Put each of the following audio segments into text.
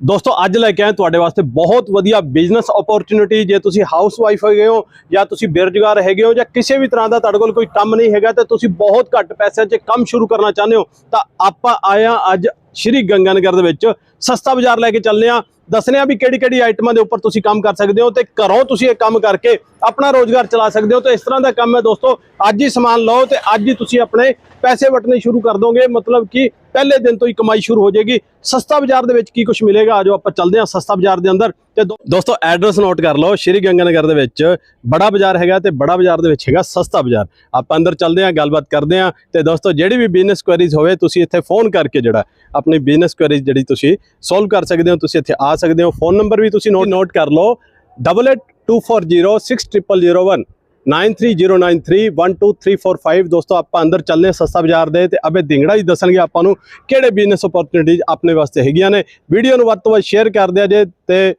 ਦੋਸਤੋ, ਅੱਜ ਲੈ ਕੇ ਆਏ ਤੁਹਾਡੇ ਵਾਸਤੇ ਬਹੁਤ ਵਧੀਆ ਬਿਜ਼ਨਸ ਓਪਰਚ्युनिटी ਜੇ ਤੁਸੀਂ ਹਾਊਸ ਵਾਈਫ ਹੈਗੇ ਹੋ ਜਾਂ ਤੁਸੀਂ ਬੇਰੁਜ਼ਗਾਰ ਹੈਗੇ ਹੋ ਜਾਂ ਕਿਸੇ ਵੀ ਤਰ੍ਹਾਂ ਦਾ ਤੁਹਾਡੇ ਕੋਲ ਕੋਈ ਕੰਮ ਨਹੀਂ ਹੈਗਾ ਤੇ ਤੁਸੀਂ ਬਹੁਤ ਘੱਟ ਪੈਸਿਆਂ 'ਚ ਕੰਮ ਸ਼ੁਰੂ ਕਰਨਾ ਚਾਹੁੰਦੇ ਹੋ, ਤਾਂ ਆਪਾਂ ਆਇਆ ਅੱਜ ਸ਼੍ਰੀ ਗੰਗਾਨਗਰ ਦੇ ਵਿੱਚ। ਸਸਤਾ ਬਾਜ਼ਾਰ ਲੈ ਕੇ ਚੱਲਨੇ ਆ ਦੱਸਨੇ ਆ ਵੀ ਕਿਹੜੀ ਕਿਹੜੀ ਆਈਟਮਾਂ ਦੇ ਉੱਪਰ ਤੁਸੀਂ ਕੰਮ ਕਰ ਸਕਦੇ ਹੋ ਤੇ ਘਰੋਂ ਤੁਸੀਂ ਇਹ ਕੰਮ ਕਰਕੇ ਆਪਣਾ ਰੋਜ਼ਗਾਰ ਚਲਾ ਸਕਦੇ ਹੋ। ਤੇ ਇਸ ਤਰ੍ਹਾਂ ਦਾ ਕੰਮ ਹੈ ਦੋਸਤੋ, ਅੱਜ ਹੀ ਸਮਾਨ ਲਓ ਤੇ ਅੱਜ ਹੀ ਤੁਸੀਂ ਆਪਣੇ ਪੈਸੇ ਵਟਨੇ ਸ਼ੁਰੂ ਕਰ ਦੋਗੇ। ਮਤਲਬ ਕਿ ਪਹਿਲੇ ਦਿਨ ਤੋਂ ਹੀ ਕਮਾਈ ਸ਼ੁਰੂ ਹੋ ਜਾਏਗੀ। ਸਸਤਾ ਬਾਜ਼ਾਰ ਦੇ ਵਿੱਚ ਕੀ ਕੁਝ ਮਿਲੇਗਾ? ਆਜੋ ਆਪਾਂ ਚੱਲਦੇ ਹਾਂ ਸਸਤਾ ਬਾਜ਼ਾਰ ਦੇ ਅੰਦਰ। ਤੇ ਦੋ- ਦੋਸਤੋ ਐਡਰੈਸ ਨੋਟ ਕਰ ਲਓ। ਸ਼੍ਰੀ ਗੰਗਾਨਗਰ ਦੇ ਵਿੱਚ ਬੜਾ ਬਾਜ਼ਾਰ ਹੈਗਾ ਤੇ ਬੜਾ ਬਾਜ਼ਾਰ ਦੇ ਵਿੱਚ ਹੈਗਾ ਸਸਤਾ ਬਾਜ਼ਾਰ। ਆਪਾਂ ਅੰਦਰ ਚੱਲਦੇ ਹਾਂ, ਗੱਲਬਾਤ ਕਰਦੇ ਹਾਂ। ਤੇ ਦੋਸਤੋ, ਜਿਹੜੀ ਵੀ ਬਿਜ਼ਨਸ ਕੁਐਰੀਜ਼ ਹੋਵੇ, ਤੁਸੀਂ ਇੱਥੇ ਫੋਨ ਕਰਕੇ ਜਿਹੜਾ, ਆਪਣੀ ਬਿਜ਼ਨਸ ਕੁਐਰੀਜ਼ ਜਿਹੜੀ ਤੁਸੀਂ ਸੋਲਵ ਕਰ ਸਕਦੇ ਹੋ, ਤੁਸੀਂ ਇੱਥੇ ਆ ਸਕਦੇ ਹੋ। ਫੋਨ ਨੰਬਰ ਵੀ ਤੁਸੀਂ ਨੋਟ ਨੋਟ ਕਰ ਲਓ। 8824060001 9309312345 ਦੋਸਤੋ ਆਪਾਂ ਅੰਦਰ ਚੱਲਨੇ ਸਸਤਾ ਬਾਜ਼ਾਰ ਦੇ ਤੇ ਅਬੇ ਦਿੰਗੜਾ ਹੀ ਦੱਸਣਗੇ ਆਪਾਂ ਨੂੰ ਕਿਹੜੇ ਬਿਜ਼ਨਸ ਓਪਰਚੁਨਿਟੀਜ਼ ਆਪਣੇ ਵਾਸਤੇ ਹੈਗੀਆਂ ਨੇ ਵੀਡੀਓ ਨੂੰ ਵੱਧ ਤੋਂ ਵੱਧ ਸ਼ੇਅਰ ਕਰ ਦਿਆ ਜੇ ਤੇ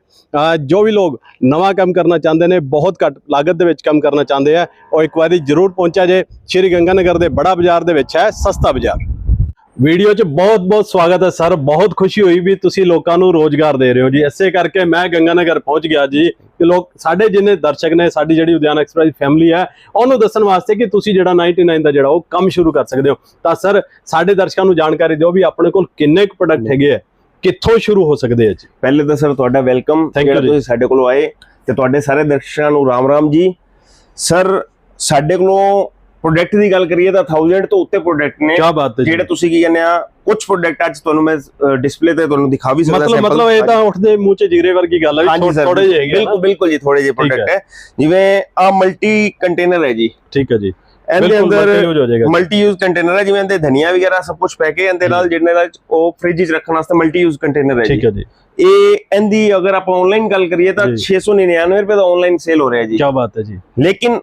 ਜੋ ਵੀ ਲੋਕ ਨਵਾਂ ਕੰਮ ਕਰਨਾ ਚਾਹੁੰਦੇ ਨੇ ਬਹੁਤ ਘੱਟ ਲਾਗਤ ਦੇ ਵਿੱਚ ਕੰਮ ਕਰਨਾ ਚਾਹੁੰਦੇ ਆ ਉਹ ਇੱਕ ਵਾਰੀ ਜ਼ਰੂਰ ਪਹੁੰਚਾ ਜੇ ਸ਼੍ਰੀ ਗੰਗਾਨਗਰ ਦੇ ਬੜਾ ਬਾਜ਼ਾਰ ਦੇ ਵਿੱਚ ਹੈ ਸਸਤਾ ਬਾਜ਼ਾਰ ਵੀਡੀਓ 'ਚ ਬਹੁਤ-ਬਹੁਤ ਸਵਾਗਤ ਹੈ ਸਰ। ਬਹੁਤ ਖੁਸ਼ੀ ਹੋਈ ਵੀ ਤੁਸੀਂ ਲੋਕਾਂ ਨੂੰ ਰੋਜ਼ਗਾਰ ਦੇ ਰਹੇ ਹੋ ਜੀ। ਇਸੇ ਕਰਕੇ ਮੈਂ ਗੰਗਾਨਗਰ ਪਹੁੰਚ ਗਿਆ ਜੀ ਕਿ ਲੋਕ ਸਾਡੇ ਜਿੰਨੇ ਦਰਸ਼ਕ ਨੇ ਸਾਡੀ ਜਿਹੜੀ ਉਦਿਆਨ ਐਕਸਪ੍ਰੈਸ ਫੈਮਿਲੀ ਹੈ ਉਹਨੂੰ ਦੱਸਣ ਵਾਸਤੇ ਕਿ ਤੁਸੀਂ ਜਿਹੜਾ 99 ਦਾ ਜਿਹੜਾ ਉਹ ਕੰਮ ਸ਼ੁਰੂ ਕਰ ਸਕਦੇ ਹੋ। ਤਾਂ ਸਰ ਸਾਡੇ ਦਰਸ਼ਕਾਂ ਨੂੰ ਜਾਣਕਾਰੀ ਦਿਓ ਵੀ ਆਪਣੇ ਕੋਲ ਕਿੰਨੇ ਕੁ ਪ੍ਰੋਡਕਟ ਹੈਗੇ ਆ। ਕਿੱਥੋਂ ਸ਼ੁਰੂ ਹੋ ਸਕਦੇ ਆ ਜੀ? ਪਹਿਲੇ ਤਾਂ ਸਰ ਤੁਹਾਡਾ ਵੈਲਕਮ ਜਿਹੜਾ। ਤੁਸੀਂ ਸਾਡੇ ਕੋਲ ਆਏ ਤੇ ਤੁਹਾਡੇ ਸਾਰੇ ਦਰਸ਼ਕਾਂ ਨੂੰ ਰਾਮ ਰਾਮ ਜੀ। ਸਰ ਸਾਡੇ ਕੋਲੋਂ ਪ੍ਰੋਡਕਟ ਦੀ ਗੱਲ ਕਰੀਏ ਤਾਂ 1000 ਤੋਂ ਉੱਤੇ ਪ੍ਰੋਡਕਟ ਨੇ ਕੀ ਬਾਤ ਹੈ ਜਿਹੜੇ ਤੁਸੀਂ ਕੀ ਕਹਿੰਦੇ ਆ ਕੁਝ ਪ੍ਰੋਡਕਟ ਅੱਜ ਤੁਹਾਨੂੰ ਮੈਂ ਡਿਸਪਲੇ ਤੇ ਤੁਹਾਨੂੰ ਦਿਖਾ ਵੀ ਸਕਦਾ ਮਤਲਬ। ਮਤਲਬ ਇਹ ਤਾਂ ਉੱਠਦੇ ਮੂੰਹ 'ਚ ਜਿਗਰੇ ਵਰਗੀ ਗੱਲ ਹੈ ਹਾਂਜੀ ਵੀ ਥੋੜੇ ਜਿਹੇ ਹੈਗੇ ਆ ਬਿਲਕੁਲ। ਬਿਲਕੁਲ ਜੀ ਥੋੜੇ ਜਿਹੇ ਪ੍ਰੋਡਕਟ ਹੈ। ਜਿਵੇਂ ਆ ਮਲਟੀ ਕੰਟੇਨਰ ਹੈ ਜੀ। ਠੀਕ ਹੈ ਜੀ। ਇਹਦੇ ਅੰਦਰ ਮਲਟੀ ਯੂਜ਼ ਕੰਟੇਨਰ ਹੈ ਜਿਵੇਂ ਇਹਦੇ ਧਨੀਆ ਵਗੈਰਾ ਸਭ ਕੁਝ ਪੈ ਕੇ ਇਹਦੇ ਨਾਲ ਜਿਹਦੇ ਨਾਲ ਉਹ ਫ੍ਰਿਜ 'ਚ ਰੱਖਣ ਵਾਸਤੇ ਮਲਟੀ ਯੂਜ਼ ਕੰਟੇਨਰ ਹੈ ਠੀਕ ਹੈ ਜੀ। ਇਹ ਇਹਦੀ ਅਗਰ ਆਪਾਂ ਆਨਲਾਈਨ ਗੱਲ ਕਰੀਏ ਤਾਂ ਜੀ। 699 ਰੁਪਏ ਦਾ ਆਨਲਾਈਨ ਸੇਲ ਹੋ ਰਿਹਾ ਜੀ। ਕੀ ਬਾਤ ਹੈ ਜੀ। ਲੇਕਿਨ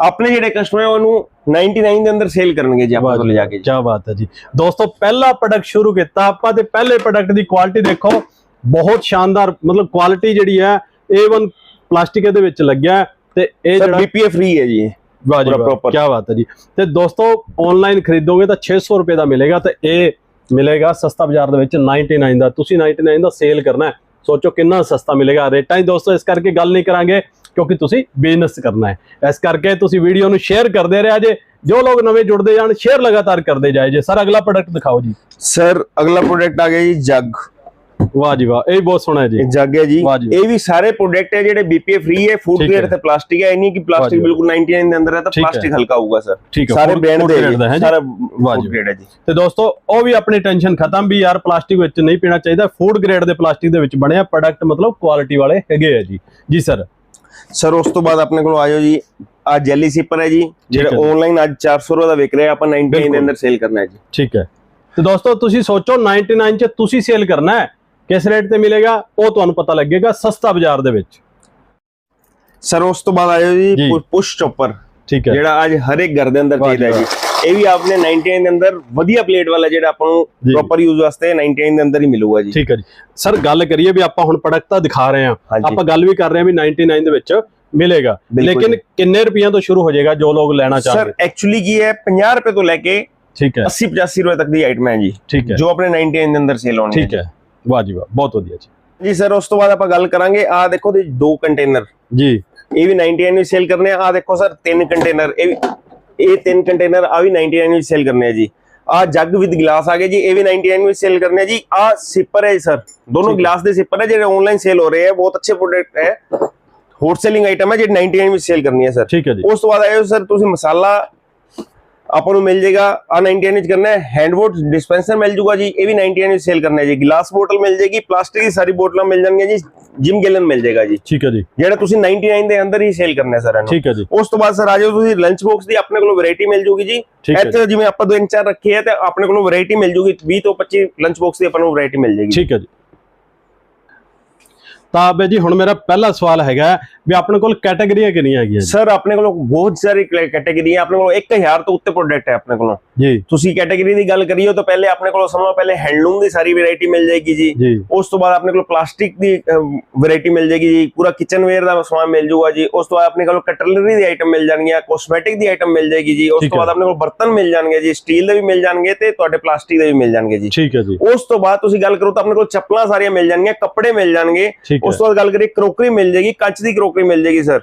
ਆਪਣੇ ਜਿਹੜੇ ਕਸਟਮਰ ਉਹਨੂੰ 99 ਦੇ ਅੰਦਰ ਸੇਲ ਕਰਨਗੇ ਜੀ ਆਪਾਂ ਤੋਂ ਲੈ ਜਾ ਕੇ ਜੀ। ਕੀ ਬਾਤ ਹੈ ਜੀ। ਦੋਸਤੋ ਪਹਿਲਾ ਪ੍ਰੋਡਕਟ ਸ਼ੁਰੂ ਕੀਤਾ ਆਪਾਂ ਤੇ ਪਹਿਲੇ ਪ੍ਰੋਡਕਟ ਦੀ ਕੁਆਲਿਟੀ ਦੇਖੋ। ਬਹੁਤ ਸ਼ਾਨਦਾਰ ਮਤਲਬ ਕੁਆਲਿਟੀ ਜਿਹੜੀ ਹੈ A1 ਪਲਾਸਟਿਕ ਦੇ ਵਿੱਚ ਲੱਗਿਆ ਤੇ ਇਹ ਜਿਹੜਾ BPA ਫ੍ਰੀ ਹੈ ਜੀ। ਵਾਹ ਜੀ ਵਾਹ। ਕੀ ਬਾਤ ਹੈ ਜੀ। ਤੇ ਦੋਸਤੋ ਆਨਲਾਈਨ ਖਰੀਦੋਗੇ ਤਾਂ 600 ਰੁਪਏ ਦਾ ਮਿਲੇਗਾ ਤੇ ਇਹ ਮਿਲੇਗਾ ਸਸਤਾ ਬਾਜ਼ਾਰ ਦੇ ਵਿੱਚ 99 ਦਾ। ਤੁਸੀਂ 99 ਦਾ ਸੇਲ ਕਰਨਾ ਸੋਚੋ ਕਿੰਨਾ ਸਸਤਾ ਮਿਲੇਗਾ। ਰੇਟਾਂ ਹੀ ਦੋਸਤੋ ਇਸ ਕਰਕੇ ਗੱਲ ਨਹੀਂ ਕਰਾਂਗੇ। ਕਿਉਂਕਿ ਤੁਸੀਂ ਬਿਜ਼ਨਸ ਕਰਨਾ ਹੈ। ਇਸ ਕਰਕੇ ਤੁਸੀਂ ਵੀਡੀਓ ਨੂੰ ਸ਼ੇਅਰ ਕਰਦੇ ਰਿਹਾ ਜੇ ਜੋ ਲੋਕ ਨਵੇਂ ਜੁੜਦੇ ਜਾਣ ਸ਼ੇਅਰ ਲਗਾਤਾਰ ਕਰਦੇ ਜਾਏ ਜੇ। ਸਰ ਅਗਲਾ ਪ੍ਰੋਡਕਟ ਦਿਖਾਓ ਜੀ। ਸਰ ਅਗਲਾ ਪ੍ਰੋਡਕਟ ਆ ਗਿਆ ਜੀ ਜੱਗ। ਵਾਹ ਜੀ ਵਾਹ ਇਹ ਬਹੁਤ ਸੋਹਣਾ ਹੈ ਜੀ। ਜੱਗ ਹੈ ਜੀ। ਇਹ ਵੀ ਸਾਰੇ ਪ੍ਰੋਡਕਟ ਹੈ ਜਿਹੜੇ BPA ਫ੍ਰੀ ਹੈ ਫੂਡ ਗ੍ਰੇਡ। ਤੇ ਪਲਾਸਟਿਕ ਹੈ। ਨਹੀਂ ਕਿ ਪਲਾਸਟਿਕ। ਬਿਲਕੁਲ 99 ਦੇ ਅੰਦਰ ਹੈ ਤਾਂ। ਪਲਾਸਟਿਕ ਹਲਕਾ ਹੋਊਗਾ ਸਰ ਸਾਰੇ ਬ੍ਰਾਂਡ ਦੇ ਸਾਰਾ ਵਾਹ ਜੀ। ਫੂਡ ਗ੍ਰੇਡ ਹੈ ਜੀ। ਤੇ ਦੋਸਤੋ ਉਹ ਵੀ ਆਪਣੀ ਟੈਨਸ਼ਨ ਖਤਮ ਵੀ ਯਾਰ ਪਲਾਸਟਿਕ ਵਿੱਚ ਨਹੀਂ ਪੀਣਾ ਚਾਹੀਦਾ। ਫੂਡ ਗ੍ਰੇਡ ਦੇ ਪਲਾਸਟਿਕ ਦੇ ਵਿੱਚ ਬਣਿਆ ਪ੍ਰੋਡਕਟ ਮਤਲਬ ਕੁਆਲਿਟੀ ਵਾਲੇ ਹੈਗੇ ਆ ਜੀ। ਜੀ ਸਰ ਸਰ ਉਸ ਤੋਂ ਬਾਅਦ ਆਪਣੇ ਕੋਲ ਆਇਓ ਜੀ ਆ ਜੈਲੀ ਸਿਪਰ ਹੈ ਜੀ ਜਿਹੜਾ। ਆਨਲਾਈਨ ਅੱਜ 400 ਰੁਪਏ ਦਾ ਵਿਕ ਰਿਹਾ ਆਪਾਂ 99 ਬਿਲਕੁਲ। ਦੇ ਅੰਦਰ ਸੇਲ ਕਰਨਾ ਹੈ ਜੀ ਠੀਕ ਹੈ ਤੇ ਦੋਸਤੋ ਤੁਸੀਂ ਸੋਚੋ 99 ਚ ਤੁਸੀਂ ਸੇਲ ਕਰਨਾ ਹੈ ਕਿਸ ਰੇਟ ਤੇ ਮਿਲੇਗਾ ਉਹ ਤੁਹਾਨੂੰ ਪਤਾ ਲੱਗੇਗਾ ਸਸਤਾ ਬਾਜ਼ਾਰ ਦੇ ਵਿੱਚ ਸਰ ਉਸ ਤੋਂ ਬਾਅਦ ਆਇਓ। ਜੀ ਪੁਸ਼ ਚੌਪਰ ਠੀਕ ਹੈ। ਜਿਹੜਾ ਅੱਜ ਹਰ ਇੱਕ ਘਰ ਦੇ ਅੰਦਰ ਚਾਹੀਦਾ ਹੈ ਜੀ ਇਹ ਵੀ ਆਪਨੇ 99 ਦੇ ਅੰਦਰ ਵਧੀਆ ਪਲੇਟ ਵਾਲਾ ਜਿਹੜਾ ਆਪਾਂ ਨੂੰ। ਪ੍ਰੋਪਰ ਯੂਜ਼ ਵਾਸਤੇ 99 ਦੇ ਅੰਦਰ ਹੀ ਮਿਲੂਗਾ ਜੀ। ਠੀਕ ਹੈ ਜੀ। ਸਰ ਗੱਲ ਕਰੀਏ ਵੀ ਆਪਾਂ ਹੁਣ ਪ੍ਰੋਡਕਟ ਤਾਂ ਦਿਖਾ ਰਹੇ ਹਾਂਜੀ। ਆਪਾਂ ਗੱਲ ਵੀ ਕਰ ਰਹੇ ਹਾਂ ਵੀ 99 ਦੇ ਵਿੱਚ ਮਿਲੇਗਾ। ਲੇਕਿਨ। ਕਿੰਨੇ ਰੁਪਈਆਂ ਤੋਂ ਸ਼ੁਰੂ ਹੋ ਜਾਏਗਾ ਜੋ ਲੋਕ ਲੈਣਾ ਸਰ ਚਾਹਣਗੇ ਐਕਚੁਅਲੀ ਕੀ ਹੈ 50 ਰੁਪਏ ਤੋਂ ਲੈ ਕੇ ਠੀਕ ਹੈ। 80 85 ਰੁਪਏ ਤੱਕ ਦੀ ਆਈਟਮ ਹੈ ਜੀ ਠੀਕ ਹੈ। ਜੋ ਆਪਣੇ 99 ਦੇ ਅੰਦਰ ਸੇਲ ਹੋਣੀ ਠੀਕ ਹੈ। ਵਾਹ ਜੀ ਵਾਹ ਬਹੁਤ ਵਧੀਆ ਜੀ। ਜੀ ਸਰ ਉਸ ਤੋਂ ਬਾਅਦ ਆਪਾਂ ਗੱਲ ਕਰਾਂਗੇ। ਆ ਦੇਖੋ ਤੇ ਦੋ ਕੰਟੇਨਰ ਜੀ। ਇਹ ਵੀ 99 ਵਿੱਚ ਸੇਲ ਕਰਨੇ ਆ। ਆਹ ਦੇਖੋ ਸਰ ਤਿੰਨ ਕੰਟੇਨਰ ਇਹ ਵੀ ਇਹ ਤਿੰਨ ਕੰਟੇਨਰ ਆ ਵੀ 99 ਵਿੱਚ ਸੇਲ ਕਰਨੇ ਆ ਜੀ। ਆ ਜੱਗ ਵਿਦ ਗਲਾਸ ਆ ਗਏ ਜੀ ਇਹ ਵੀ 99 ਵਿੱਚ ਸੇਲ ਕਰਨੇ ਆ ਜੀ। ਆ ਸਿਪਰ ਹੈ ਸਰ। ਦੋਨੋਂ। ਗਲਾਸ ਦੇ ਸਿਪਰ ਹੈ ਜਿਹੜੇ ਆਨਲਾਈਨ ਸੇਲ ਹੋ ਰਹੇ ਹੈ ਬਹੁਤ ਅੱਛੇ ਪ੍ਰੋਡਕਟ ਹੈ। ਹੋਲਸੇਲਿੰਗ ਆਈਟਮ ਹੈ ਜਿਹੜੀ 99 ਵਿੱਚ ਸੇਲ ਕਰਨੀ ਹੈ ਸਰ। ਠੀਕ ਹੈ ਜੀ। ਉਸ ਤੋਂ ਬਾਅਦ ਆਇਓ ਸਰ ਤੁਸੀਂ ਮਸਾਲਾ ਆਪਾਂ ਨੂੰ ਮਿਲ ਜਾਏਗਾ ਆ 99 ਵਿੱਚ ਕਰਨਾ ਹੈ ਹੈਂਡ ਵਾਸ਼ ਡਿਸਪੈਂਸਰ ਮਿਲ ਜੂਗਾ ਜੀ ਇਹ ਵੀ 99 ਵਿੱਚ ਸੇਲ ਕਰਨਾ ਹੈ ਜੀ। ਗਲਾਸ ਬੋਤਲ ਮਿਲ ਜਾਏਗੀ ਪਲਾਸਟਿਕ ਦੀ ਸਾਰੀ ਬੋਤਲਾਂ ਮਿਲ ਜਾਣਗੀਆਂ ਜੀ ਜਿਮ ਗੈਲਨ ਮਿਲ ਜਾਏਗਾ ਜੀ। ਠੀਕ ਹੈ ਜੀ। ਜਿਹੜਾ ਤੁਸੀਂ 99 ਦੇ ਅੰਦਰ ਹੀ ਸੇਲ ਕਰਨਾ ਹੈ ਸਰ ਇਹਨੂੰ ਠੀਕ ਹੈ ਜੀ। ਉਸ ਤੋਂ ਬਾਅਦ ਸਰ ਆ ਜਾਓ ਤੁਸੀਂ ਲੰਚ ਬਾਕਸ ਦੀ ਆਪਣੇ ਕੋਲ ਵੈਰਾਈਟੀ ਮਿਲ ਜੂਗੀ ਜੀ। ਇੱਥੇ ਜਿਵੇਂ ਆਪਾਂ ਦੋ ਇੰਚ ਚਾਰ ਰੱਖੀ ਹੈ ਤੇ ਆਪਣੇ ਕੋਲ ਵੈਰਾਈਟੀ ਮਿਲ ਜੂਗੀ 20 ਤੋਂ 25 ਲੰਚ ਬਾਕਸ ਦੀ ਆਪਾਂ ਨੂੰ ਵੈਰਾਈਟੀ ਮਿਲ ਜਾਏਗੀ ਠੀਕ ਹੈ ਜੀ। ਤਾਂ ਬਈ ਜੀ ਹੁਣ ਮੇਰਾ ਪਹਿਲਾ ਸਵਾਲ ਹੈਗਾ ਵੀ ਆਪਣੇ ਕੋਲ ਕੈਟਾਗਰੀਆਂ ਕਿੰਨੀਆਂ ਹੈਗੀਆਂ ਜੀ? ਸਰ ਆਪਣੇ ਕੋਲ ਬਹੁਤ ਸਾਰੀ ਕੈਟਾਗਰੀ ਹੈ ਆਪਣੇ ਕੋਲ 1000 ਤੋਂ ਉੱਤੇ ਪ੍ਰੋਡਕਟ ਹੈ ਆਪਣੇ ਕੋਲ। ਜੀ। ਤੁਸੀਂ ਕੈਟਾਗਰੀ ਦੀ ਗੱਲ ਕਰੀਓ ਤਾਂ ਪਹਿਲੇ ਆਪਣੇ ਕੋਲ ਤੋਂ ਪਹਿਲੇ ਹੈਂਡਲੂਮ ਦੀ ਸਾਰੀ ਵੈਰਾਈਟੀ ਮਿਲ ਜਾਏਗੀ ਜੀ। ਉਸ ਤੋਂ ਬਾਅਦ ਆਪਣੇ ਕੋਲ ਪਲਾਸਟਿਕ ਦੀ ਵੈਰਾਈਟੀ ਮਿਲ ਜਾਏਗੀ ਜੀ। ਪੂਰਾ ਕਿਚਨ ਵੇਅਰ ਦਾ ਸਮਾਨ ਮਿਲ ਜਾਊਗਾ ਜੀ। ਉਸ ਤੋਂ ਬਾਅਦ ਆਪਣੇ ਕੋਲ ਕਟਲਰੀ ਦੀ ਆਈਟਮ ਮਿਲ ਜਾਣਗੀਆਂ ਕਾਸਮੈਟਿਕ ਦੀ ਆਈਟਮ ਮਿਲ ਜਾਏਗੀ ਜੀ। ਉਸ ਤੋਂ। ਬਾਅਦ ਆਪਣੇ ਕੋਲ ਬਰਤਨ ਮਿਲ ਜਾਣਗੇ ਜੀ। ਸਟੀਲ ਦੇ ਵੀ ਮਿਲ ਜਾਣਗੇ ਤੇ ਤੁਹਾਡੇ ਪਲਾਸਟਿਕ ਦੇ ਵੀ ਮਿਲ ਜਾਣਗੇ ਜੀ। ਠੀਕ ਹੈ ਜੀ। ਉਸ ਤੋਂ ਬਾਅਦ ਤੁਸੀਂ ਗੱਲ ਕਰੋ ਤਾਂ ਆਪਣੇ ਕੋਲ ਚੱਪਲਾਂ ਸਾਰੀਆਂ ਮਿਲ ਜਾਣਗੀਆਂ ਕੱਪੜੇ ਮਿਲ ਜਾਣਗੇ। ਉਸ ਤੋਂ ਬਾਅਦ ਗੱਲ ਕਰੀਏ ਕਰੋਕਰੀ ਮਿਲ ਜਾਏਗੀ ਕੱਚ ਦੀ ਕਰੋਕਰੀ ਮਿਲ ਜਾਏਗੀ ਸਰ।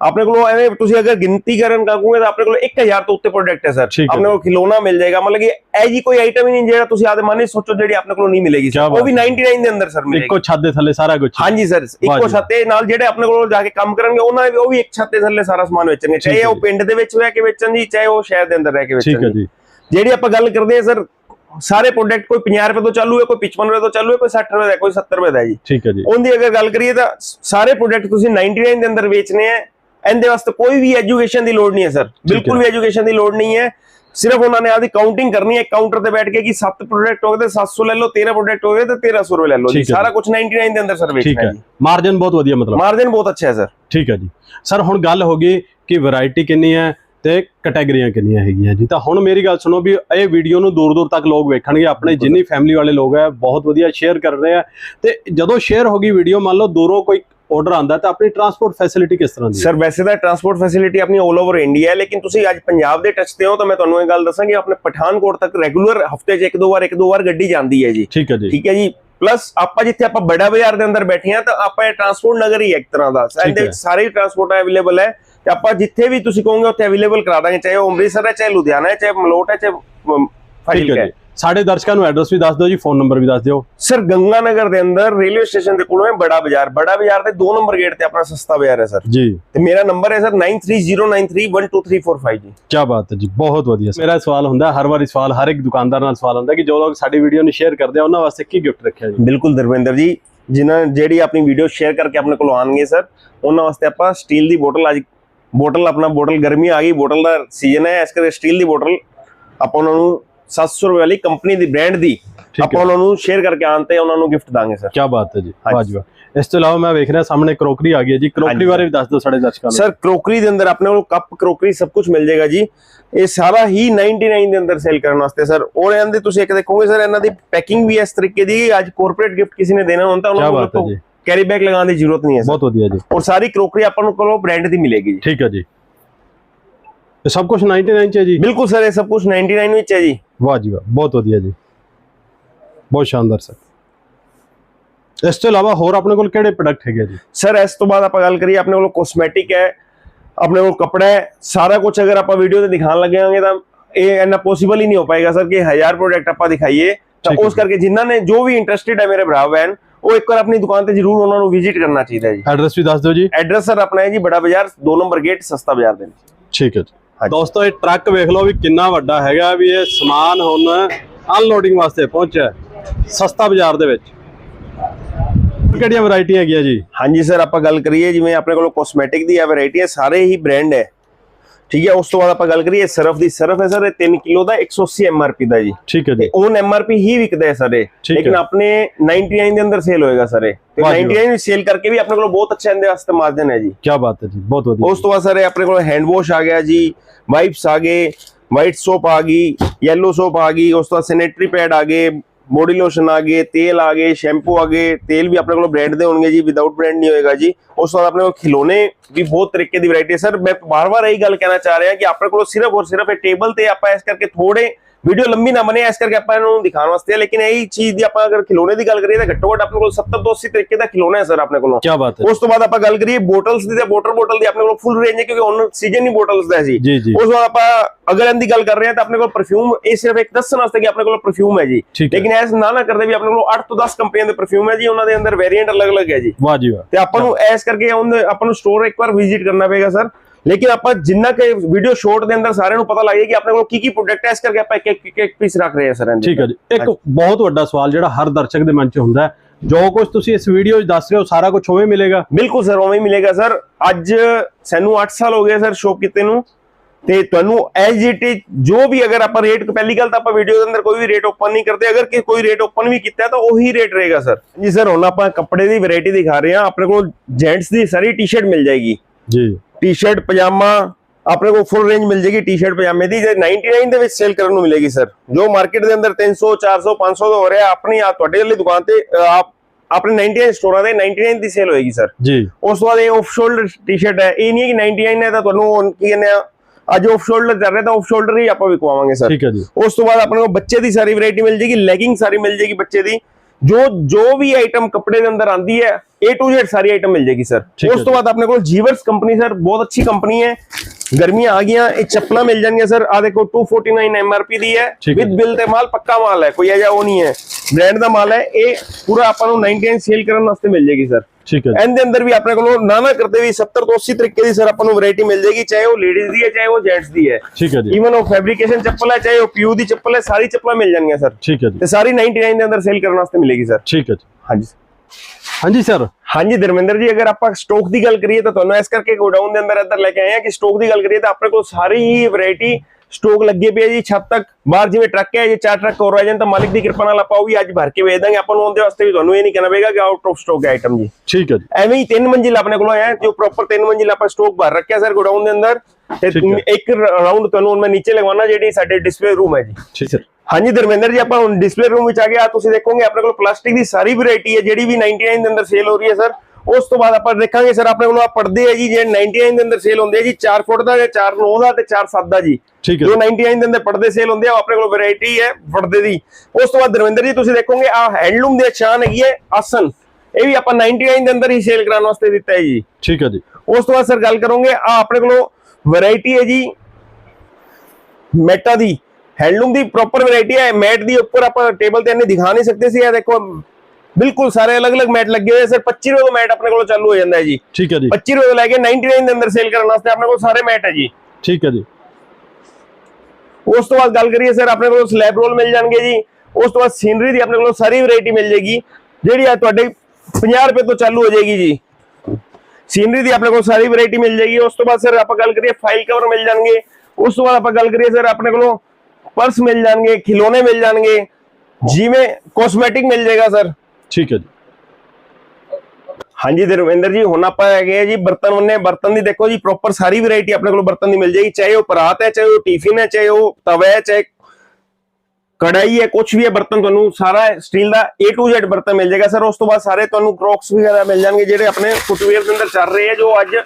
ਆਪਣੇ ਕੋਲ ਐਵੇਂ ਤੁਸੀਂ ਅਗਰ ਗਿਣਤੀ ਕਰਨ ਕਾਗੂਗੇ ਤਾਂ ਆਪਣੇ ਕੋਲ 1000 ਤੋਂ ਉੱਤੇ ਪ੍ਰੋਡਕਟ ਹੈ ਸਰ। ਆਪਣੇ ਕੋਲ ਖਿਲੋਣਾ ਮਿਲ ਜਾਏਗਾ। ਮਤਲਬ ਕਿ ਇਹ ਜੀ ਕੋਈ ਆਈਟਮ ਹੀ ਨਹੀਂ ਜਿਹੜਾ ਤੁਸੀਂ ਆਦੇ ਮਨ ਵਿੱਚ ਸੋਚੋ ਜਿਹੜੀ ਆਪਣੇ ਕੋਲ ਨਹੀਂ ਮਿਲੇਗੀ ਉਹ ਵੀ ਹੈ। 99 ਦੇ ਅੰਦਰ ਸਰ ਮਿਲੇਗੀ। ਇੱਕੋ ਛੱਤ ਦੇ ਥੱਲੇ ਸਾਰਾ ਕੁਝ ਹਾਂਜੀ ਸਰ। ਇੱਕੋ। ਛੱਤੇ ਨਾਲ ਜਿਹੜੇ ਆਪਣੇ ਕੋਲ ਜਾ ਕੇ ਕੰਮ ਕਰਨਗੇ ਉਹਨਾਂ ਉਹ ਵੀ ਇੱਕ ਛੱਤੇ ਥੱਲੇ ਸਾਰਾ ਸਮਾਨ ਵੇਚਣਗੇ। ਚਾਹੇ ਉਹ। ਪਿੰਡ ਦੇ ਵਿੱਚ ਰਹਿ ਕੇ ਵੇਚਣ ਜੀ ਚਾਹੇ ਉਹ ਸ਼ਹਿਰ ਦੇ ਅੰਦਰ ਰਹਿ ਕੇ ਠੀਕ ਹੈ ਵੇਚਣ ਜੀ। ਜਿਹੜੀ ਆਪਾਂ ਗੱਲ ਕਰਦੇ ਹਾਂ ਸਰ ਸਾਰੇ ਪ੍ਰੋਡਕਟ ਕੋਈ 50 ਰੁਪਏ ਤੋਂ ਚਾਲੂ ਹੈ ਕੋਈ 55 ਰੁਪਏ ਤੋਂ ਚਾਲੂ ਹੈ ਕੋਈ 60 ਰੁਪਏ ਦਾ ਕੋਈ 70 ਰੁਪਏ ਦਾ ਜੀ। ਠੀਕ ਹੈ ਜੀ। ਉਹਦੀ ਅਗਰ ਗੱਲ ਕਰੀਏ ਤਾਂ ਸਾਰੇ ਪ੍ਰੋਡਕਟ ਤੁਸੀਂ 99 ਦੇ ਅੰਦਰ ਵੇਚਨੇ ਆ ਇਹਦੇ ਵਾਸਤੇ ਕੋਈ ਵੀ ਐਜੂਕੇਸ਼ਨ ਦੀ ਲੋੜ ਨਹੀਂ ਹੈ ਸਰ ਬਿਲਕੁਲ ਵੀ ਐਜੂਕੇਸ਼ਨ ਦੀ ਲੋੜ ਨਹੀਂ ਹੈ। ਸਿਰਫ ਉਹਨਾਂ ਨੇ ਆਦੀ ਕਾਊਂਟਿੰਗ ਕਰਨੀ ਹੈ ਕਾਊਂਟਰ ਤੇ ਬੈਠ ਕੇ ਕਿ 7 ਪ੍ਰੋਡਕਟ ਹੋ ਗਏ ਤੇ 700 ਲੈ ਲਓ 13 ਪ੍ਰੋਡਕਟ ਹੋ ਗਏ ਤੇ 1300 ਰੁਪਏ ਲੈ ਲਓ ਜੀ। ਸਾਰਾ ਕੁਝ 99 ਦੇ ਅੰਦਰ ਸਰ ਵੇਚਣਾ ਹੈ ਮਾਰਜਨ ਬਹੁਤ ਵਧੀਆ ਮਤਲਬ। ਮਾਰਜਨ ਬਹੁਤ ਅੱਛਾ ਹੈ ਸਰ ਠੀਕ ਹੈ ਜੀ। ਸਰ ਹੁਣ ਗੱਲ ਹੋ ਗਈ ਕਿ ਵੈਰਾਈਟੀ ਕਿੰਨੀ ਹੈ ਤੇ ਕੈਟਾਗਰੀਆਂ ਕਿੰਨੀਆਂ ਹੈਗੀਆਂ ਜੀ? ਤਾਂ ਹੁਣ ਮੇਰੀ ਗੱਲ ਸੁਣੋ ਵੀ ਇਹ ਵੀਡੀਓ ਨੂੰ ਦੂਰ ਦੂਰ ਤੱਕ ਲੋਕ ਵੇਖਣਗੇ ਆਪਣੇ। ਜਿੰਨੀ ਫੈਮਿਲੀ ਵਾਲੇ ਲੋਕ ਹੈ ਬਹੁਤ ਵਧੀਆ ਸ਼ੇਅਰ ਕਰ ਰਹੇ ਆ। ਤੇ ਜਦੋਂ ਸ਼ੇਅਰ ਹੋ ਗਈ ਵੀਡੀਓ ਮੰਨ ਲਓ ਦੂਰੋਂ ਕੋਈ ਆਰਡਰ ਆਂਦਾ ਤਾਂ ਆਪਣੀ ਟਰਾਂਸਪੋਰਟ ਫੈਸਿਲਿਟੀ ਕਿਸ ਤਰ੍ਹਾਂ ਦੀ ਸਰ ਵੈਸੇ ਤਾਂ ਟਰਾਂਸਪੋਰਟ ਫੈਸਿਲਿਟੀ ਆਪਣੀ 올 ਓਵਰ ਇੰਡੀਆ ਹੈ ਲੇਕਿਨ ਤੁਸੀਂ ਅੱਜ ਪੰਜਾਬ ਦੇ ਟੱਚ ਤੇ ਹੋ ਤਾਂ ਮੈਂ ਤੁਹਾਨੂੰ ਇਹ ਗੱਲ ਦੱਸਾਂ ਕਿ ਆਪਣੇ ਪਠਾਨਕੋਟ ਤੱਕ ਰੈਗੂਲਰ ਹਫ਼ਤੇ 'ਚ ਇੱਕ ਦੋ ਵਾਰ ਇੱਕ ਦੋ ਵਾਰ ਗੱਡੀ ਜਾਂਦੀ ਹੈ ਜੀ। ਠੀਕ ਹੈ ਜੀ। ਠੀਕ ਹੈ ਜੀ? ਪਲੱਸ ਆਪਾਂ ਜਿੱਥੇ ਆਪਾਂ ਬੜਾ ਬਾਜ਼ਾਰ ਦੇ ਅੰਦਰ ਬੈਠੇ ਆ ਤਾਂ ਆਪਾਂ ਇਹ ਟਰਾਂਸਪੋਰਟ ਨਗਰ ਹੀ ਇੱਕ ਤਰ੍ਹਾਂ ਦਾ। ਇਹਦੇ ਹੈ। ਵਿੱਚ ਸਾਰੇ ਟਰਾਂਸਪੋਰਟ ਅਵੇਲੇਬਲ ਹੈ। ਤੇ ਆਪਾਂ ਜਿੱਥੇ ਵੀ ਤੁਸੀਂ ਕਹੋਗੇ ਉੱਥੇ ਅਵੇਲੇਬਲ ਕਰਾ ਦਾਂਗੇ ਚਾਹੇ ਉਹ ਅੰਮ੍ਰਿਤਸਰ ਹੈ ਚਾਹੇ ਲੁਧਿਆਣਾ ਹੈ ਚਾਹੇ ਮਲੋਟ ਹੈ ਚਾਹੇ ਫਾਜ਼ਿਲਕਾ ਹੈ ਸਾਡੇ ਦਰਸ਼ਕਾਂ ਨੂੰ ਐਡਰੈਸ ਵੀ ਦੱਸ ਦਿਓ ਜੀ ਫੋਨ ਨੰਬਰ ਵੀ ਦੱਸ ਦਿਓ। ਸਰ ਗੰਗਾ ਨਗਰ ਦੇ ਅੰਦਰ ਰੇਲਵੇ ਸਟੇਸ਼ਨ ਦੇ ਕੋਲੋਂ ਹੈ ਬੜਾ ਬਾਜ਼ਾਰ ਬੜਾ ਬਾਜ਼ਾਰ ਦੇ 2 ਨੰਬਰ ਗੇਟ ਤੇ ਆਪਣਾ ਸਸਤਾ ਬਾਜ਼ਾਰ ਹੈ ਸਰ। ਜੀ। ਤੇ ਮੇਰਾ ਨੰਬਰ ਹੈ ਸਰ 9309312345 ਜੀ ਕੀ ਬਾਤ ਹੈ ਜੀ ਬਹੁਤ ਵਧੀਆ। ਮੇਰਾ ਸਵਾਲ ਹੁੰਦਾ ਹਰ ਵਾਰੀ ਸਵਾਲ ਹਰ ਇੱਕ ਦੁਕਾਨਦਾਰ ਨਾਲ ਸਵਾਲ ਹੁੰਦਾ ਕਿ ਜੋ ਲੋਕ ਸਾਡੀ ਵੀਡੀਓ ਨੂੰ ਸ਼ੇਅਰ ਕਰਦੇ ਆ ਉਹਨਾਂ ਵਾਸਤੇ ਕੀ ਗਿਫਟ ਰੱਖਿਆ ਜੀ? ਬਿਲਕੁਲ ਦਰਵਿੰਦਰ ਜੀ ਜਿਨ੍ਹਾਂ ਜਿਹੜੀ ਆਪਣੀ ਵੀਡੀਓ ਸ਼ੇਅਰ ਕਰਕੇ ਆਪਣੇ ਕੋਲ ਆਣਗੇ ਸਰ ਉਹਨਾਂ ਵਾਸਤੇ ਆਪਾਂ ਸਟੀਲ ਦੀ ਬੋਟਲ ਅੱਜ ਬੋਟਲ ਆਪਣਾ ਬੋਟਲ ਗਰਮੀ ਆ ਗਈ ਬੋਟਲ ਦਾ ਸੀਜ਼ਨ ਹੈ ਇਸ ਕਰਕੇ ਸਟੀਲ ਦੀ ਬੋਟਲ ਆਪਾਂ ਉਹਨਾਂ ਨੂੰ 700 ਰੁਪਏ ਵਾਲੀ ਕੰਪਨੀ ਦੀ ਬ੍ਰਾਂਡ ਦੀ ਆਪਾਂ ਉਹਨਾਂ ਨੂੰ ਸ਼ੇਅਰ ਕਰਕੇ ਆਣ ਤੇ ਉਹਨਾਂ ਨੂੰ ਗਿਫਟ ਦਾਂਗੇ ਸਰ ਕੀ ਬਾਤ ਹੈ ਜੀ ਵਾਹ ਇਸ ਤੋਂ ਇਲਾਵਾ ਮੈਂ ਵੇਖ ਰਿਹਾ ਸਾਹਮਣੇ ਕਰੋਕਰੀ ਆ ਗਈ ਹੈ ਜੀ। ਕਰੋਕਰੀ। ਬਾਰੇ ਵੀ ਦੱਸ ਦਿਓ ਸਾਡੇ ਦਰਸ਼ਕਾਂ ਨੂੰ। ਸਰ ਕਰੋਕਰੀ ਦੇ ਅੰਦਰ ਆਪਣੇ ਕੋਲ ਕੱਪ ਕਰੋਕਰੀ ਸਭ ਕੁਝ ਮਿਲ ਜਾਏਗਾ ਜੀ। ਇਹ ਸਾਰਾ ਹੀ 99 ਦੇ ਅੰਦਰ ਸੇਲ ਕਰਨ ਵਾਸਤੇ ਸਰ ਔਰ ਇਹਨਾਂ ਦੇ ਤੁਸੀਂ ਇੱਕ ਦੇਖੋਗੇ ਸਰ ਇਹਨਾਂ ਦੀ ਪੈਕਿੰਗ ਵੀ ਇਸ ਤਰੀਕੇ ਦੀ ਅੱਜ ਕਾਰਪੋਰੇਟ ਗਿਫਟ ਕਿਸੇ ਨੇ ਦੇਣਾ ਹੁੰਦਾ ਕੀ ਉਹਨਾਂ ਬਾਤ ਹੈ ਨੂੰ ਜੀ ਕੈਰੀ ਬੈਗ ਲਗਾਉਣ ਦੀ ਜ਼ਰੂਰਤ ਨਹੀਂ ਹੈ ਬਹੁਤ ਵਧੀਆ ਜੀ। ਔਰ ਸਾਰੀ ਕਰੋਕਰੀ ਆਪਾਂ ਨੂੰ ਕੋਲੋਂ ਬ੍ਰਾਂਡ ਦੀ ਮਿਲੇਗੀ ਜੀ। ਠੀਕ ਹੈ ਜੀ। ਇਹ ਸਭ ਕੁਝ 99 ਚ ਹੈ ਜੀ? ਬਿਲਕੁਲ ਸਰ ਇਹ ਸਭ ਕੁਝ 99 ਵਿੱਚ ਹੈ ਜੀ। ਵਾਹ ਜੀ ਵਾਹ ਬਹੁਤ ਵਧੀਆ ਜੀ। ਬਹੁਤ ਸ਼ਾਨਦਾਰ ਸਰ। ਇਸ ਤੋਂ ਇਲਾਵਾ ਹੋਰ ਆਪਣੇ ਕੋਲ ਕਿਹੜੇ ਪ੍ਰੋਡਕਟ ਹੈਗੇ ਜੀ? ਸਰ ਇਸ ਤੋਂ ਬਾਅਦ ਆਪਾਂ ਗੱਲ ਕਰੀਏ ਆਪਣੇ ਕੋਲ ਕੋਸਮੈਟਿਕ ਹੈ ਆਪਣੇ ਕੋਲ ਕੱਪੜਾ ਹੈ ਸਾਰਾ ਕੁਝ ਅਗਰ ਆਪਾਂ ਵੀਡੀਓ ਤੇ ਦਿਖਾਉਣ ਲੱਗੇ ਹਾਂਗੇ ਤਾਂ ਇਹ ਇੰਨਾ ਪੋਸੀਬਲ ਹੀ ਨਹੀਂ ਹੋ ਪਾਏਗਾ ਸਰ ਕਿ 1000 ਪ੍ਰੋਡਕਟ ਆਪਾਂ ਦਿਖਾਈਏ। ਤਾਂ ਉਸ। ਕਰਕੇ ਜਿਨ੍ਹਾਂ ਨੇ ਜੋ ਵੀ ਇੰਟਰਸਟਿਡ ਹੈ ਮੇਰੇ ਭਰਾ ਬਹਿਨ ਉਹ ਇੱਕ ਵਾਰ ਆਪਣੀ ਦੁਕਾਨ ਤੇ ਜ਼ਰੂਰ ਉਹਨਾਂ ਨੂੰ ਵਿਜ਼ਿਟ ਕਰਨਾ ਚਾਹੀਦਾ ਜੀ। ਐਡਰੈਸ ਵੀ ਦੱਸ ਦਿਓ ਜੀ। ਐਡਰੈਸ ਸਰ ਆਪਣਾ ਹੈ ਜੀ ਬੜਾ ਬਾਜ਼ਾਰ 2 ਨੰਬਰ ਗੇਟ ਸਸਤਾ ਬਾਜ਼ਾਰ ਦੇ ਵਿੱਚ। ਠੀਕ ਹੈ ਜੀ। ਦੋਸਤੋ ਇਹ ਟਰੱਕ ਵੇਖ ਲਓ ਵੀ ਕਿੰਨਾ ਵੱਡਾ ਹੈਗਾ ਵੀ ਇਹ ਸਮਾਨ ਹੁਣ ਅਨਲੋਡਿੰਗ ਵਾਸਤੇ ਪਹੁੰਚਿਆ ਹੈ। ਸਸਤਾ ਬਾਜ਼ਾਰ ਦੇ ਵਿੱਚ। ਕਿਹੜੀਆਂ ਵੈਰਾਈਟੀਆਂ ਹੈਗੀਆਂ ਜੀ? ਹਾਂਜੀ ਸਰ ਆਪਾਂ ਗੱਲ ਕਰੀਏ ਜਿਵੇਂ ਆਪਣੇ ਕੋਲ ਕੋਸਮੈਟਿਕ ਦੀ ਆ ਵੈਰਾਈਟੀ ਹੈ ਸਾਰੇ ਹੀ ਬ੍ਰਾਂਡ ਹੈ। ਠੀਕ ਹੈ ਉਸ ਤੋਂ ਬਾਅਦ ਆਪਾਂ ਗੱਲ ਕਰੀਏ ਸਰਫ ਦੀ। ਸਰਫ ਹੈ ਸਰ ਇਹ 3 ਕਿਲੋ ਦਾ 180 ਐਮਆਰਪੀ ਦਾ ਜੀ। ਠੀਕ ਹੈ ਜੀ। ਓਨ ਐਮਆਰਪੀ ਹੀ ਵਿਕਦਾ ਹੈ ਸਰ ਇਹ। ਲੇਕਿਨ। ਆਪਣੇ 99 ਦੇ ਅੰਦਰ ਸੇਲ ਹੋਏਗਾ ਸਰ ਇਹ। ਤੇ ਵਾਹ ਜੀ ਵਾਹ। 99 ਵਿੱਚ ਸੇਲ ਕਰਕੇ ਵੀ ਆਪਣੇ ਕੋਲ ਬਹੁਤ ਅੱਛਾ ਇਹਦੇ ਵਾਸਤੇ ਮਾਰਜਨ ਹੈ ਜੀ। ਕੀ ਬਾਤ ਹੈ ਜੀ ਬਹੁਤ ਵਧੀਆ ਉਸ ਤੋਂ ਬਾਅਦ ਸਰ ਇਹ ਆਪਣੇ ਕੋਲ ਹੈਂਡ ਵਾਸ਼ ਆ ਗਿਆ ਜੀ। ਵਾਈਪਸ ਆ ਗਏ ਵਾਈਟ ਸੋਪ ਆ ਗਈ ਯੈਲੋ ਸੋਪ ਆ ਗਈ ਉਸ ਤੋਂ ਬਾਅਦ ਸੈਨੇਟਰੀ ਪੈਡ ਆ ਗਏ ਬੋਡੀ ਲੋਸ਼ਨ ਆ ਗਏ, ਤੇਲ ਆ ਗਏ ਸ਼ੈਂਪੂ ਆ ਗਏ, ਤੇਲ ਵੀ ਆਪਣੇ ਕੋਲ ਬ੍ਰਾਂਡ ਦੇ ਹੋਣਗੇ ਜੀ ਵਿਦਆਊਟ ਬ੍ਰਾਂਡ ਨਹੀਂ ਹੋਏਗਾ ਜੀ। ਉਸ ਤੋਂ ਬਾਅਦ ਆਪਣੇ ਕੋਲ ਖਿਲੋਣੇ ਵੀ ਬਹੁਤ ਤਰੀਕੇ ਦੀ ਵੈਰਾਈਟੀ ਸਰ, ਮੈਂ ਬਾਰ-ਬਾਰ ਇਹੀ ਗੱਲ ਕਹਿਣਾ ਚਾਹ ਰਿਹਾ ਕਿ ਆਪਣੇ ਕੋਲ ਸਿਰਫ ਔਰ ਸਿਰਫ ਇਹ ਟੇਬਲ ਤੇ ਆਪਾਂ ਇਸ ਕਰਕੇ ਥੋੜੇ ਵੀਡੀਓ ਲੰਬੀ ਨਾ ਬਣੇ ਇਸ ਕਰਕੇ ਆਪਾਂ ਇਹਨੂੰ ਦਿਖਾਉਣ ਵਾਸਤੇ। ਲੇਕਿਨ ਇਹੀ ਚੀਜ਼ ਦੀ ਆਪਾਂ ਅਗਰ ਖਿਲੋਨੇ ਦੀ ਗੱਲ ਕਰੀਏ ਤਾਂ ਘੱਟੋ ਘੱਟ ਆਪਣੇ ਕੋਲ 70 ਤੋਂ 80 ਤਰੀਕੇ ਦਾ ਖਿਲੋਨਾ ਹੈ ਸਰ ਆਪਣੇ ਕੋਲੋਂ। ਕੀ ਬਾਤ ਹੈ। ਉਸ ਤੋਂ ਬਾਅਦ ਆਪਾਂ ਗੱਲ ਕਰੀਏ ਬੋਟਲਸ ਦੀ ਤੇ ਵਾਟਰ ਬੋਟਲ ਦੀ ਆਪਣੇ ਕੋਲ ਫੁੱਲ ਰੇਂਜ ਹੈ ਕਿਉਂਕਿ ਹੁਣ ਸੀਜ਼ਨ ਹੀ ਬੋਟਲਸ ਦਾ ਹੈ ਜੀ। ਉਸ ਤੋਂ ਬਾਅਦ ਆਪਾਂ ਅਗਰ ਇਹਦੀ ਗੱਲ ਕਰ ਰਹੇ ਹਾਂ ਤਾਂ ਆਪਣੇ ਕੋਲ ਪਰਫਿਊਮ ਇਹ ਸਿਰਫ ਇੱਕ ਦੱਸਣ ਵਾਸਤੇ ਕਿ ਆਪਣੇ ਕੋਲ ਪਰਫਿਊਮ ਹੈ ਜੀ। ਲੇਕਿਨ ਐਸ ਨਾ ਨਾ ਕਰਦੇ ਵੀ ਆਪਣੇ ਕੋਲ 8 ਤੋਂ 10 ਕੰਪਨੀਆਂ ਦੇ ਪਰਫਿਊਮ ਹੈ ਜੀ ਉਹਨਾਂ ਦੇ ਅੰਦਰ ਵੇਰੀਐਂਟ ਅਲੱਗ-ਅਲੱਗ ਹੈ ਜੀ। ਵਾਹ ਜੀ ਵਾਹ। ਤੇ ਆਪਾਂ ਨੂੰ ਐਸ ਕਰਕੇ ਆਪਾਂ ਨੂੰ ਸਟੋਰ ਇੱਕ ਵਾਰ ਵਿਜ਼ਿਟ ਕਰਨਾ ਪਏਗਾ ਸਰ। ਲੇਕਿਨ ਆਪਾਂ ਜਿੰਨਾ ਕਿ ਵੀਡੀਓ ਸ਼ੋਟ ਦੇ ਅੰਦਰ ਸਾਰਿਆਂ ਨੂੰ ਪਤਾ ਲੱਗ ਜਾਏ ਕਿ ਆਪਣੇ ਕੋਲ ਕੀ ਕੀ ਪ੍ਰੋਡਕਟ ਹੈ ਇਸ ਕਰਕੇ ਆਪਾਂ ਇੱਕ ਇੱਕ ਇੱਕ ਪੀਸ ਰੱਖ ਰਹੇ ਹਾਂ ਸਰ ਠੀਕ ਹੈ ਜੀ। ਇੱਕ ਬਹੁਤ ਵੱਡਾ ਸਵਾਲ ਜਿਹੜਾ ਹਰ ਦਰਸ਼ਕ ਦੇ ਮਨ 'ਚ ਹੁੰਦਾ ਹੈ। ਜੋ ਕੁਝ ਤੁਸੀਂ ਇਸ ਵੀਡੀਓ 'ਚ ਦੱਸ ਰਹੇ ਹੋ ਸਾਰਾ ਕੁਝ ਉਵੇਂ ਮਿਲੇਗਾ? ਬਿਲਕੁਲ ਸਰ ਉਵੇਂ ਮਿਲੇਗਾ ਸਰ। ਅੱਜ ਸਾਨੂੰ 8 ਸਾਲ ਹੋ ਗਏ ਸਰ ਸ਼ੋਪ ਕੀਤੇ ਨੂੰ। ਤੇ ਤੁਹਾਨੂੰ ਐਜ ਇਟ ਜੋ ਵੀ ਅਗਰ ਆਪਾਂ ਰੇਟ ਪਹਿਲੀ ਗੱਲ ਤਾਂ ਆਪਾਂ ਵੀਡੀਓ ਦੇ ਅੰਦਰ ਕੋਈ ਵੀ ਰੇਟ ਓਪਨ ਨਹੀਂ ਕਰਦੇ। ਅਗਰ ਕਿ ਕੋਈ ਰੇਟ ਓਪਨ ਵੀ ਕੀਤਾ ਤਾਂ ਉਹੀ ਰੇਟ ਰਹੇਗਾ ਸਰ। ਜੀ ਸਰ ਹੁਣ ਆਪਾਂ ਕੱਪੜੇ ਦੀ ਵੈਰਾਈਟੀ ਦਿਖਾ ਰਹੇ ਹਾਂ। ਆਪਣੇ ਕੋਲ ਜੈਂਟਸ ਦੀ ਸਾਰੀ ਟੀ-ਸ਼ਰਟ ਮਿਲ ਜਾਏਗੀ। ਜੀ। ਟੀ-ਸ਼ਰਟ ਪਜਾਮਾ ਆਪਣੇ ਕੋਲ ਫੁੱਲ ਰੇਂਜ ਮਿਲ ਜੇਗੀ ਟੀ-ਸ਼ਰਟ ਪਜਾਮੇ ਦੀ ਜੇ 99 ਦੇ ਵਿੱਚ ਸੇਲ ਕਰਨ ਨੂੰ ਮਿਲੇਗੀ ਸਰ ਜੋ ਮਾਰਕੀਟ ਦੇ ਅੰਦਰ 300 400 500 ਦਾ ਹੋ ਰਿਹਾ ਆਪਣੀ ਆ ਤੁਹਾਡੇ ਵਾਲੀ ਦੁਕਾਨ ਤੇ ਆਪ ਆਪਣੇ 99 ਸਟੋਰਾਂ ਦੇ 99 ਦੀ ਸੇਲ ਹੋਏਗੀ ਸਰ ਜੀ। ਉਸ ਤੋਂ ਬਾਅਦ ਇਹ ਆਫ ਸ਼ੋਲਡਰ ਟੀ-ਸ਼ਰਟ ਹੈ। ਇਹ ਨਹੀਂ ਹੈ ਕਿ 99 ਹੈ ਤਾਂ ਤੁਹਾਨੂੰ ਕੀ ਕਹਿੰਦੇ ਆ ਅੱਜ ਆਫ ਸ਼ੋਲਡਰ ਚੱਲ ਰਿਹਾ ਤਾਂ ਆਫ ਸ਼ੋਲਡਰ ਹੀ ਆਪਾਂ ਵਿਕਵਾਵਾਂਗੇ ਸਰ ਠੀਕ ਹੈ ਜੀ। ਉਸ ਤੋਂ ਬਾਅਦ ਆਪਣੇ ਕੋਲ ਬੱਚੇ ਦੀ ਸਾਰੀ ਵੈਰਾਈਟੀ ਮਿਲ ਜੇਗੀ ਲੈਗਿੰਗ ਸਾਰੀ ਮਿਲ ਜੇਗੀ ਬੱਚੇ ਦੀ। ਜੋ ਜੋ ਵੀ ਆਈਟਮ ਕੱਪੜੇ ਦੇ ਅੰਦਰ ਆਂਦੀ ਹੈ A to Z ਸਾਰੀ ਆਈਟਮ ਮਿਲ ਜੇਗੀ ਸਰ ਉਸ ਤੋਂ ਬਾਅਦ ਆਪਣੇ ਕੋਲ ਜੀਵਰਸ ਕੰਪਨੀ ਸਰ ਬਹੁਤ ਅੱਛੀ ਕੰਪਨੀ ਹੈ। ਗਰਮੀਆਂ ਆ ਗਈਆਂ ਇਹ ਚੱਪਲਾਂ ਮਿਲ ਜਾਣਗੀਆਂ ਸਰ ਆ ਦੇਖੋ 249 MRP ਦੀ ਹੈ ਵਿਦ ਬਿੱਲ ਤੇ ਮਾਲ ਪੱਕਾ ਮਾਲ ਹੈ ਕੋਈ ਅਜਾ ਉਹ ਨਹੀਂ ਹੈ। ਬ੍ਰਾਂਡ ਦਾ ਮਾਲ ਹੈ ਇਹ ਪੂਰਾ ਆਪਾਂ ਨੂੰ 99 ਸੇਲ ਕਰਨ ਵਾਸਤੇ ਮਿਲ ਜੇਗੀ ਸਰ ਠੀਕ ਹੈ ਇਹਦੇ ਅੰਦਰ ਵੀ ਆਪਣੇ ਕੋਲ ਨਾ ਨਾ ਕਰਦੇ ਵੀ 70 ਤੋਂ 80 ਤਰੀਕੇ ਦੀ ਸਰ ਆਪਾਂ ਨੂੰ ਵੈਰਾਈਟੀ ਮਿਲ ਜੇਗੀ ਚਾਹੇ ਉਹ ਲੇਡੀਜ਼ ਦੀ ਹੈ ਚਾਹੇ ਉਹ ਜੈਂਟਸ ਦੀ ਹੈ। ਠੀਕ ਹੈ ਜੀ। ਈਵਨ ਉਹ ਫੈਬਰੀਕੇਸ਼ਨ ਚੱਪਲ ਹੈ ਚਾਹੇ ਉਹ ਪਿਊ ਦੀ ਚੱਪਲ ਹੈ ਸਾਰੀ ਚੱਪਲਾਂ ਮਿਲ ਜਾਣਗੀਆਂ ਸਰ। ਠੀਕ ਹੈ ਜੀ। ਤੇ ਸਾਰੀ 99 ਦੇ ਅੰਦਰ ਸੇਲ ਕਰਨ ਵਾਸਤੇ ਮਿਲੇਗੀ ਸਰ। ਠੀਕ ਹੈ ਜੀ। ਹਾਂਜੀ ਹਾਂਜੀ ਸਰ। ਹਾਂਜੀ ਧਰਮਿੰਦਰ ਜੀ ਅਗਰ ਆਪਾਂ ਸਟਾਕ ਦੀ ਗੱਲ ਕਰੀਏ ਤਾਂ ਤੁਹਾਨੂੰ ਇਸ ਕਰਕੇ ਗੋਡਾਊਨ ਦੇ ਅੰਦਰ ਇੱਧਰ ਲੈ ਕੇ ਆਏ ਆ ਕਿ ਸਟਾਕ ਦੀ ਗੱਲ ਕਰੀਏ ਤਾਂ ਆਪਣੇ ਕੋਲ ਸਾਰੀ ਹੀ ਵੈਰਾਈਟੀ ਸਟਾਕ ਲੱਗੇ ਪਏ ਜੀ ਛੱਤ ਤੱਕ। ਬਾਹਰ ਜਿਵੇਂ ਟਰੱਕ ਹੈ ਜੇ ਚਾਰ ਟਰੱਕ ਹੋਰ ਆ ਜਾਣ ਤਾਂ ਮਾਲਿਕ ਦੀ ਕਿਰਪਾ ਨਾਲ ਆਪਾਂ ਉਹ ਵੀ ਅੱਜ ਭਰ ਕੇ ਵੇਚ ਦਾਂਗੇ। ਆਪਾਂ ਨੂੰ ਉਹਦੇ ਵਾਸਤੇ ਵੀ ਤੁਹਾਨੂੰ ਇਹ ਨਹੀਂ ਕਹਿਣਾ ਪਏਗਾ ਕਿ ਆਊਟ ਆਫ ਸਟਾਕ ਹੈ ਆਈਟਮ ਜੀ। ਠੀਕ ਹੈ ਜੀ। ਐਵੇਂ ਹੀ ਤਿੰਨ ਮੰਜ਼ਿਲ ਆਪਣੇ ਕੋਲ ਹੈ ਜੋ ਪ੍ਰੋਪਰ ਤਿੰਨ ਮੰਜ਼ਿਲ ਆਪਾਂ ਸਟਾਕ ਭਰ ਰੱਖਿਆ ਸਰ ਗੋਡਾਊਨ ਦੇ ਅੰਦਰ। ਤੇ। ਇੱਕ ਰਾਉਂਡ ਤੁਹਾਨੂੰ ਹੁਣ ਮੈਂ ਨੀਚੇ ਲਗਵਾਉਣਾ ਜਿਹੜੀ ਸਾਡੇ ਡਿਸਪਲੇ ਰੂਮ ਹੈ ਜੀ। ਠੀਕ ਹੈ। ਹਾਂਜੀ ਧਰਮਿੰਦਰ ਜੀ ਆਪਾਂ ਹੁਣ ਡਿਸਪਲੇ ਰੂਮ ਵਿੱਚ ਆ ਗਏ ਆ। ਤੁਸੀਂ ਦੇਖੋਗੇ ਆਪਣੇ ਕੋਲ ਪਲਾਸਟਿਕ ਦੀ ਸਾਰੀ ਵੈਰਾਈਟੀ ਹੈ ਜਿਹੜੀ ਵੀ 99 ਦੇ ਅੰਦਰ ਸੇਲ ਹੋ ਰਹੀ ਹੈ ਸਰ। ਉਸ ਤੋਂ ਬਾਅਦ ਆਪਾਂ ਦੇਖਾਂਗੇ ਸਰ ਆਪਣੇ ਕੋਲ ਆ ਪਰਦੇ ਹੈ ਜੀ ਜਿਹੜੇ 99 ਦੇ ਅੰਦਰ ਸੇਲ ਹੁੰਦੇ ਆ ਜੀ 4 ਫੁੱਟ ਦਾ ਜਾਂ 4 9 ਦਾ ਤੇ 4 7 ਦਾ ਜੀ। ਠੀਕ ਹੈ ਜੋ 99 ਦੇ ਅੰਦਰ ਪਰਦੇ ਸੇਲ ਹੁੰਦੇ ਆ ਆਪਣੇ ਕੋਲ ਵੈਰਾਈਟੀ ਹੈ ਪਰਦੇ ਦੀ। ਉਸ ਤੋਂ ਬਾਅਦ ਧਰਮਿੰਦਰ ਜੀ ਤੁਸੀਂ ਦੇਖੋਗੇ ਆ ਹੈਂਡਲੂਮ ਦੇ ਸ਼ਾਨ ਹੈਗੀ ਹੈ ਆਸਨ। ਇਹ ਵੀ ਆਪਾਂ 99 ਦੇ ਅੰਦਰ ਹੀ ਸੇਲ ਕਰਾਉਣ ਵਾਸਤੇ ਦਿੱਤਾ ਹੈ ਜੀ। ਠੀਕ ਹੈ ਜੀ। ਉਸ ਤੋਂ ਬਾਅਦ ਸਰ ਗੱਲ ਕਰੋਗੇ ਆ ਆਪਣੇ ਕੋਲ ਵੈਰਾਈਟੀ ਹੈ ਜੀ ਮੈਟਾ ਦੀ। ਹੈਂਡਲੂਮ ਦੀ ਪ੍ਰੋਪਰ ਵੈਰਾਈਟੀ ਹੈ ਮੈਟ ਦੀ ਉੱਪਰ ਆਪਾਂ ਟੇਬਲ ਤੇ ਇਹਨੇ ਦਿਖਾ ਨਹੀਂ ਸਕਦੇ ਸੀ ਇਹ ਦੇਖੋ ਬਿਲਕੁਲ ਸਾਰੇ ਅਲੱਗ-ਅਲੱਗ ਮੈਟ ਲੱਗੇ ਹੋਏ ਸਰ 25 ਰੁਪਏ ਦਾ ਮੈਟ ਆਪਣੇ ਕੋਲ ਚਾਲੂ ਹੋ ਜਾਂਦਾ ਹੈ ਜੀ। ਠੀਕ ਹੈ ਜੀ। 25 ਰੁਪਏ ਤੋਂ ਲੈ ਕੇ 99 ਦੇ ਅੰਦਰ ਸੇਲ ਕਰਨ ਵਾਸਤੇ ਆਪਣੇ ਕੋਲ ਸਾਰੇ ਮੈਟ ਹੈ ਜੀ। ਠੀਕ ਹੈ ਜੀ। ਉਸ ਤੋਂ ਬਾਅਦ ਗੱਲ ਕਰੀਏ ਸਰ ਆਪਣੇ ਕੋਲ ਸਲੈਬ ਰੋਲ ਮਿਲ ਜਾਣਗੇ ਜੀ। ਉਸ ਤੋਂ ਬਾਅਦ ਸੀਨਰੀ ਦੀ ਆਪਣੇ ਕੋਲ ਸਾਰੀ ਵੈਰਾਈਟੀ ਮਿਲ ਜੇਗੀ ਜਿਹੜੀ ਆ ਤੁਹਾਡੇ 50 ਰੁਪਏ ਤੋਂ ਚਾਲੂ ਹੋ ਜਾਏਗੀ ਜੀ। ਸੀਨਰੀ ਦੀ ਆਪਣੇ ਕੋਲ ਸਾਰੀ ਵੈਰਾਈਟੀ ਮਿਲ ਜਾਏਗੀ। ਉਸ ਤੋਂ ਬਾਅਦ ਸਰ ਆਪਾਂ ਗੱਲ ਕਰੀਏ ਫਾਈਲ ਕਵਰ ਮਿਲ ਜਾਣਗੇ। ਉਸ ਤੋਂ ਬਾਅਦ ਆਪਾਂ ਗੱਲ ਕਰੀਏ ਸਰ ਆਪਣੇ ਕੋਲੋਂ ਪਰਸ ਮਿਲ ਜਾਣਗੇ ਖਿਡੌਣੇ ਮਿਲ ਜਾਣਗੇ। ਜਿਵੇਂ ਕਾਸਮੈਟਿਕ ਮਿਲ ਜਾਏਗਾ ਸਰ। ਠੀਕ ਹੈ ਜੀ। ਹਾਂਜੀ ਧਰਮਿੰਦਰ ਜੀ, ਹੁਣ ਆਪਾਂ ਹੈਗੇ ਆ ਜੀ ਬਰਤਨ ਉਹਨੇ ਬਰਤਨ ਦੀ ਦੇਖੋ ਜੀ ਪ੍ਰੋਪਰ ਸਾਰੀ ਵੈਰਾਈਟੀ ਆਪਣੇ ਕੋਲ ਬਰਤਨ ਦੀ ਮਿਲ ਜਾਏਗੀ, ਚਾਹੇ ਉਹ ਪਰਾਤ ਹੈ, ਚਾਹੇ ਉਹ ਟਿਫਿਨ ਹੈ, ਚਾਹੇ ਉਹ ਤਵਾ ਹੈ, ਚਾਹੇ ਕੜਾਈ ਹੈ ਕੁਝ ਵੀ ਹੈ ਬਰਤਨ ਤੁਹਾਨੂੰ ਸਾਰਾ ਸਟੀਲ ਦਾ A to Z ਬਰਤਨ ਮਿਲ ਜਾਏਗਾ, ਸਰ। ਉਸ ਤੋਂ ਬਾਅਦ ਸਾਰੇ ਤੁਹਾਨੂੰ ਕ੍ਰੋਕਸ ਵਗੈਰਾ ਮਿਲ ਜਾਣਗੇ, ਜਿਹੜੇ ਆਪਣੇ ਫੁੱਟਵੇਅਰ ਦੇ ਅੰਦਰ ਚੱਲ ਰਹੇ ਆ, ਜੋ ਅੱਜ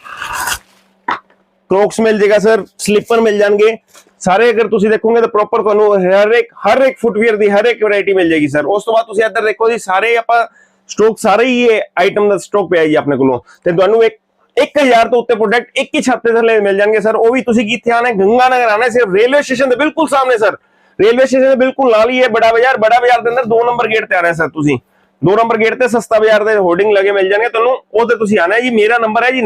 ਕ੍ਰੋਕਸ ਮਿਲ ਜਾਏਗਾ ਸਰ ਸਲੀਪਰ ਮਿਲ ਜਾਣਗੇ। ਸਾਰੇ ਅਗਰ ਤੁਸੀਂ ਦੇਖੋਗੇ ਤਾਂ ਪ੍ਰੋਪਰ ਤੁਹਾਨੂੰ ਹਰ ਇੱਕ ਹਰ ਇੱਕ ਫੁੱਟਵੇਅਰ ਦੀ ਹਰ ਇੱਕ ਵੈਰਾਈਟੀ ਮਿਲ ਜਾਏਗੀ ਸਰ ਉਸ ਤੋਂ ਬਾਅਦ ਤੁਸੀਂ ਇੱਧਰ ਦੇਖੋ ਜੀ, ਸਾਰੇ ਆਪਾਂ ਸਟਾਕ ਸਾਰੇ ਹੀ ਇਹ ਆਈਟਮ ਦਾ ਸਟਾਕ ਪਿਆ ਜੀ ਆਪਣੇ ਕੋਲੋਂ। ਤੇ ਤੁਹਾਨੂੰ ਇੱਕ 1000 ਤੋਂ ਉੱਤੇ ਪ੍ਰੋਡਕਟ ਇੱਕ ਹੀ ਛੱਤ ਦੇ ਥੱਲੇ ਮਿਲ ਜਾਣਗੇ ਸਰ ਉਹ ਵੀ ਤੁਸੀਂ ਕਿੱਥੇ ਆਣਾ ਗੰਗਾ ਨਗਰ ਆਣਾ ਸਿਰਫ ਰੇਲਵੇ ਸਟੇਸ਼ਨ ਦੇ ਬਿਲਕੁਲ ਸਾਹਮਣੇ ਸਰ ਰੇਲਵੇ ਸਟੇਸ਼ਨ ਦੇ ਬਿਲਕੁਲ ਨਾਲ ਹੀ ਹੈ ਬੜਾ ਬਾਜ਼ਾਰ ਬੜਾ ਬਾਜ਼ਾਰ ਦੇ ਅੰਦਰ 2 ਨੰਬਰ ਗੇਟ ਤੇ ਆਣਾ ਸਰ ਤੁਸੀਂ। 2 ਨੰਬਰ ਗੇਟ ਤੇ ਸਸਤਾ ਬਾਜ਼ਾਰ ਦੇ ਹੋਰਡਿੰਗ ਲੱਗੇ ਮਿਲ ਜਾਣਗੇ। ਤੁਹਾਨੂੰ ਉਹਦੇ ਤੁਸੀਂ ਆਣਾ ਹੈ ਜੀ। ਮੇਰਾ ਨੰਬਰ ਹੈ ਜੀ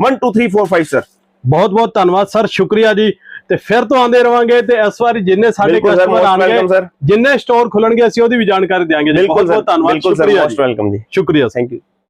9309312345 ਸਰ ਬਹੁਤ ਬਹੁਤ ਧੰਨਵਾਦ ਸਰ ਸ਼ੁਕਰੀਆ ਜੀ। ਤੇ ਫਿਰ ਤੋਂ ਆਉਂਦੇ ਰਵਾਂਗੇ ਤੇ ਇਸ ਵਾਰੀ ਜਿੰਨੇ ਸਾਡੇ ਕਸਟਮਰ ਆਣਗੇ। ਜਿੰਨੇ ਸਟੋਰ ਖੁੱਲਣਗੇ ਅਸੀਂ ਉਹਦੀ ਵੀ ਜਾਣਕਾਰੀ ਦੇਵਾਂਗੇ ਬਿਲਕੁਲ ਬਹੁਤ ਧੰਨਵਾਦ ਸ਼ੁਕਰੀਆ ਮੋਸਟ ਜੀ। ਵੈਲਕਮ ਜੀ। ਸ਼ੁਕਰੀਆ। Thank you